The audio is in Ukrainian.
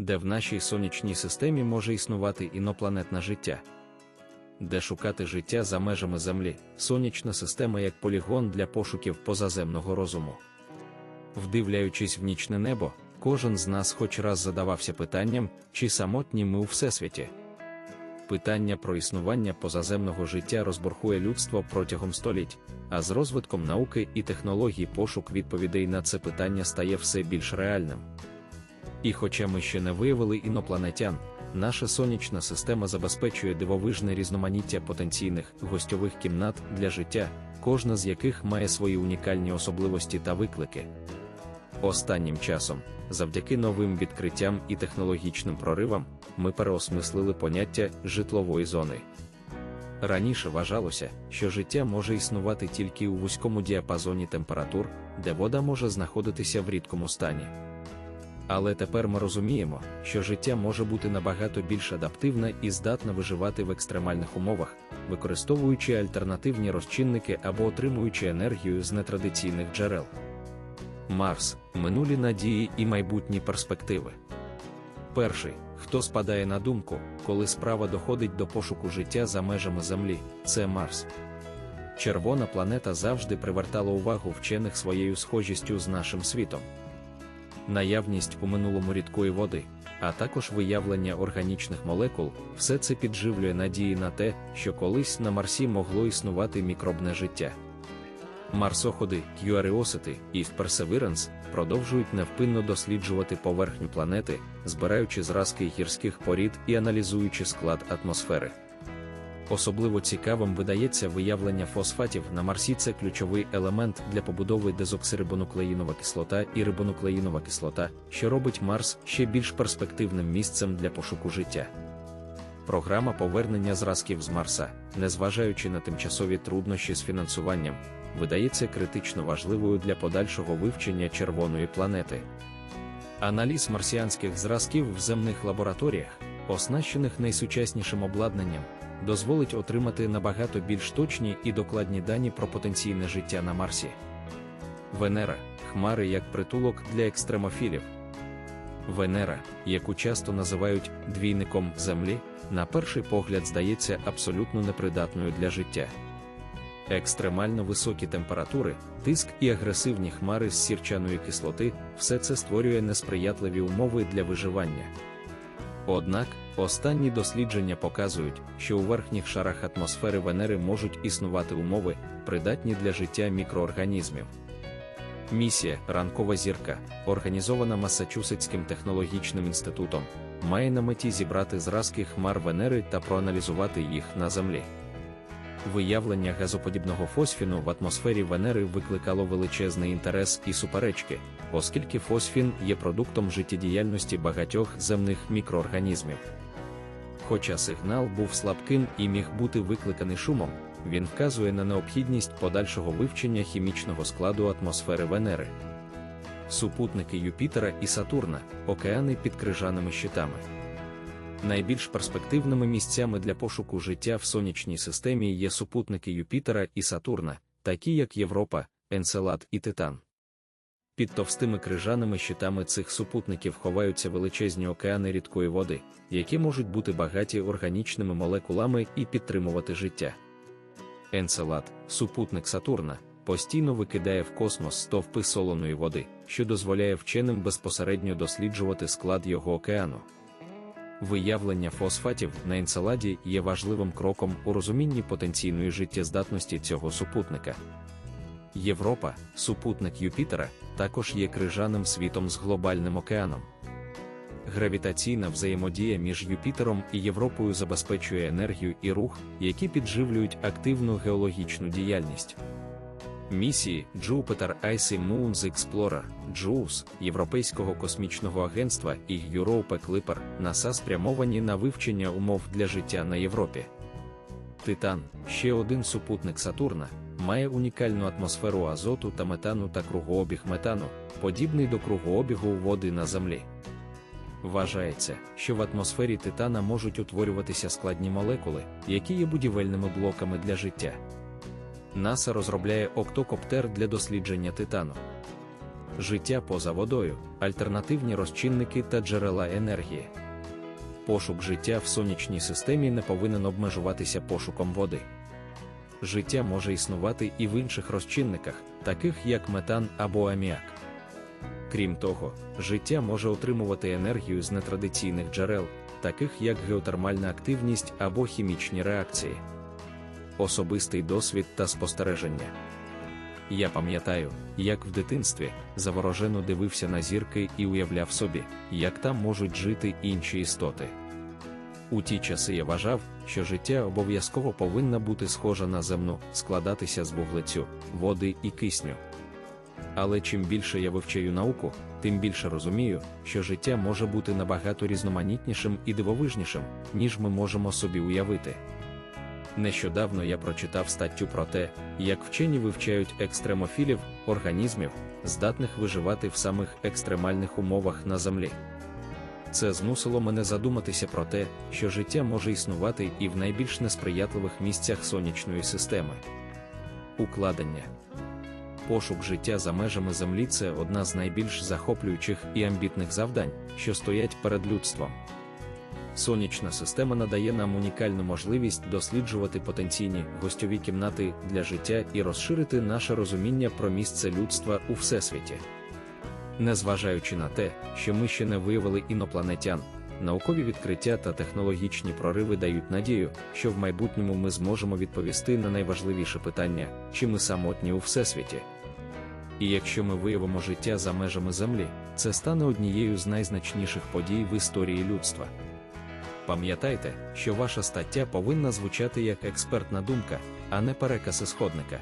де в нашій сонячній системі може існувати інопланетне життя. Де шукати життя за межами Землі, сонячна система як полігон для пошуків позаземного розуму. Вдивляючись в нічне небо, кожен з нас хоч раз задавався питанням, чи самотні ми у всесвіті. Питання про існування позаземного життя розборхує людство протягом століть, а з розвитком науки і технологій пошук відповідей на це питання стає все більш реальним. І хоча ми ще не виявили інопланетян, наша сонячна система забезпечує дивовижне різноманіття потенційних гостьових кімнат для життя, кожна з яких має свої унікальні особливості та виклики. Останнім часом, завдяки новим відкриттям і технологічним проривам, ми переосмислили поняття житлової зони. Раніше вважалося, що життя може існувати тільки у вузькому діапазоні температур, де вода може знаходитися в рідкому стані. Але тепер ми розуміємо, що життя може бути набагато більш адаптивне і здатне виживати в екстремальних умовах, використовуючи альтернативні розчинники або отримуючи енергію з нетрадиційних джерел. Марс, минулі надії і майбутні перспективи. Перший, хто спадає на думку, коли справа доходить до пошуку життя за межами Землі, це Марс. Червона планета завжди привертала увагу вчених своєю схожістю з нашим світом. Наявність у минулому рідкої води, а також виявлення органічних молекул, все це підживлює надії на те, що колись на Марсі могло існувати мікробне життя. Марсоходи, Curiosity і Perseverance продовжують невпинно досліджувати поверхню планети, збираючи зразки гірських порід і аналізуючи склад атмосфери. Особливо цікавим видається виявлення фосфатів на Марсі це ключовий елемент для побудови дезоксирибонуклеїнова кислота і рибонуклеїнова кислота, що робить Марс ще більш перспективним місцем для пошуку життя. Програма повернення зразків з Марса, незважаючи на тимчасові труднощі з фінансуванням, видається критично важливою для подальшого вивчення червоної планети. Аналіз марсіанських зразків в земних лабораторіях, оснащених найсучаснішим обладнанням, дозволить отримати набагато більш точні і докладні дані про потенційне життя на Марсі. Венера хмари як притулок для екстремофілів. Венера, яку часто називають двійником Землі, на перший погляд здається абсолютно непридатною для життя. Екстремально високі температури, тиск і агресивні хмари з сірчаної кислоти все це створює несприятливі умови для виживання. Однак, останні дослідження показують, що у верхніх шарах атмосфери Венери можуть існувати умови, придатні для життя мікроорганізмів. Місія Ранкова зірка, організована Масачусетським технологічним інститутом, має на меті зібрати зразки хмар Венери та проаналізувати їх на Землі. Виявлення газоподібного фосфіну в атмосфері Венери викликало величезний інтерес і суперечки, оскільки фосфін є продуктом життєдіяльності багатьох земних мікроорганізмів. Хоча сигнал був слабким і міг бути викликаний шумом, він вказує на необхідність подальшого вивчення хімічного складу атмосфери Венери. Супутники Юпітера і Сатурна, океани під крижаними щитами. Найбільш перспективними місцями для пошуку життя в сонячній системі є супутники Юпітера і Сатурна, такі як Європа, Енцелад і Титан. Під товстими крижаними щитами цих супутників ховаються величезні океани рідкої води, які можуть бути багаті органічними молекулами і підтримувати життя. Енцелад, супутник Сатурна, постійно викидає в космос стовпи солоної води, що дозволяє вченим безпосередньо досліджувати склад його океану. Виявлення фосфатів на енцеладі є важливим кроком у розумінні потенційної життєздатності цього супутника. Європа, супутник Юпітера, також є крижаним світом з глобальним океаном. Гравітаційна взаємодія між Юпітером і Європою забезпечує енергію і рух, які підживлюють активну геологічну діяльність. Місії Jupiter Icy Moons Explorer JUICE Європейського космічного агентства і Europa Clipper NASA спрямовані на вивчення умов для життя на Європі. Титан, ще один супутник Сатурна, має унікальну атмосферу азоту та метану та кругообіг метану, подібний до кругообігу води на Землі. Вважається, що в атмосфері Титана можуть утворюватися складні молекули, які є будівельними блоками для життя. НАСА розробляє октокоптер для дослідження титану. життя поза водою, альтернативні розчинники та джерела енергії. Пошук життя в сонячній системі не повинен обмежуватися пошуком води. Життя може існувати і в інших розчинниках, таких як метан або аміак. Крім того, життя може отримувати енергію з нетрадиційних джерел, таких як геотермальна активність або хімічні реакції. Особистий досвід та спостереження. Я пам'ятаю, як в дитинстві заворожено дивився на зірки і уявляв собі, як там можуть жити інші істоти. У ті часи я вважав, що життя обов'язково повинна бути схожа на земну, складатися з вуглецю, води і кисню. Але чим більше я вивчаю науку, тим більше розумію, що життя може бути набагато різноманітнішим і дивовижнішим, ніж ми можемо собі уявити. Нещодавно я прочитав статтю про те, як вчені вивчають екстремофілів, організмів, здатних виживати в самих екстремальних умовах на землі. Це змусило мене задуматися про те, що життя може існувати і в найбільш несприятливих місцях сонячної системи. Укладення пошук життя за межами Землі це одна з найбільш захоплюючих і амбітних завдань, що стоять перед людством. Сонячна система надає нам унікальну можливість досліджувати потенційні гостьові кімнати для життя і розширити наше розуміння про місце людства у всесвіті. Незважаючи на те, що ми ще не виявили інопланетян, наукові відкриття та технологічні прориви дають надію, що в майбутньому ми зможемо відповісти на найважливіше питання, чи ми самотні у всесвіті. І якщо ми виявимо життя за межами Землі, це стане однією з найзначніших подій в історії людства. Пам'ятайте, що ваша стаття повинна звучати як експертна думка, а не переказ ісходника.